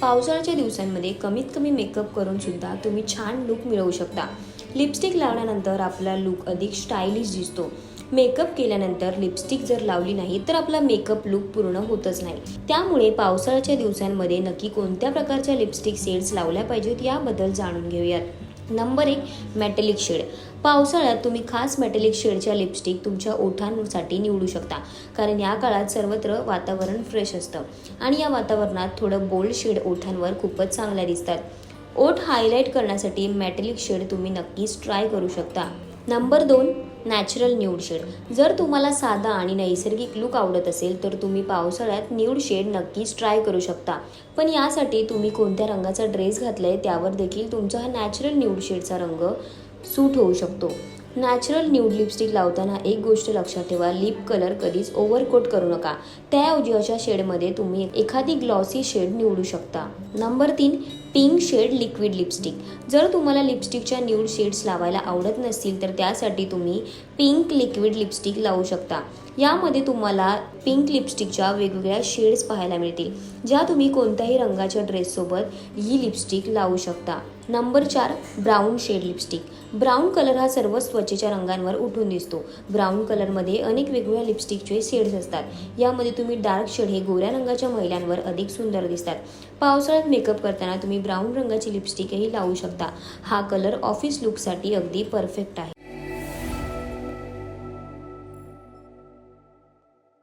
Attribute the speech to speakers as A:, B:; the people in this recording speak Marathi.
A: पावसाळ्याच्या दिवसांमध्ये कमीत कमी मेकअप करून सुद्धा तुम्ही छान लुक मिळवू शकता. लिपस्टिक लावल्यानंतर आपला लुक अधिक स्टायलिश दिसतो. मेकअप केल्यानंतर लिपस्टिक जर लावली नाही तर आपला मेकअप लुक पूर्ण होतच नाही. त्यामुळे पावसाळ्याच्या दिवसांमध्ये नक्की कोणत्या प्रकारच्या लिपस्टिक शेड्स लावल्या पाहिजेत याबद्दल जाणून घेऊयात. नंबर एक मेटॅलिक शेड पावसाळ्यात तुम्ही खास मॅटेलिक शेडच्या लिपस्टिक तुमच्या ओठांसाठी निवडू शकता. कारण या काळात सर्वत्र वातावरण फ्रेश असतं. आणि या वातावरणात थोडं बोल्ड शेड ओठांवर खूपच चांगल्या दिसतात. ओठ हायलाईट करण्यासाठी मेटॅलिक शेड तुम्ही नक्कीच ट्राय करू शकता. नंबर दोन नॅचरल न्यूड शेड. जर तुम्हाला साधा आणि नैसर्गिक लुक आवडत असेल तर तुम्ही पावसाळ्यात न्यूड शेड नक्कीच ट्राय करू शकता. पण यासाठी तुम्ही कोणत्या रंगाचा ड्रेस घातलाय त्यावर देखील तुमचा हा नॅचरल न्यूड शेडचा रंग सूट होऊ शकतो. नॅचरल न्यूड लिपस्टिक लावताना एक गोष्ट लक्षात ठेवा लिप कलर कधीच ओव्हरकोट करू नका. त्याऐवजी अशा शेडमध्ये तुम्ही एखादी ग्लॉसी शेड निवडू शकता. नंबर तीन पिंक शेड लिक्विड लिपस्टिक. जर तुम्हाला लिपस्टिकच्या न्यूड शेड्स लावायला आवडत नसतील तर त्यासाठी तुम्ही पिंक लिक्विड लिपस्टिक लावू शकता. यामध्ये तुम्हाला पिंक लिपस्टिकच्या वेगवेगळ्या शेड्स पाहायला मिळतील ज्या तुम्ही कोणत्याही रंगाच्या ड्रेससोबत ही लिपस्टिक लावू शकता. नंबर चार brown shade lipstick. Brown colour हा सर्व त्वचेच्या रंगांवर उठून दिसतो. ब्राऊन कलरमध्ये अनेक वेगवेगळ्या लिपस्टिकचे शेड्स असतात. यामध्ये तुम्ही डार्क शेड हे गोऱ्या रंगाच्या महिलांवर अधिक सुंदर दिसतात. पावसाळ्यात मेकअप करताना तुम्ही ब्राऊन रंगाची लिपस्टिकही लावू शकता. हा कलर ऑफिस लुकसाठी अगदी परफेक्ट आहे.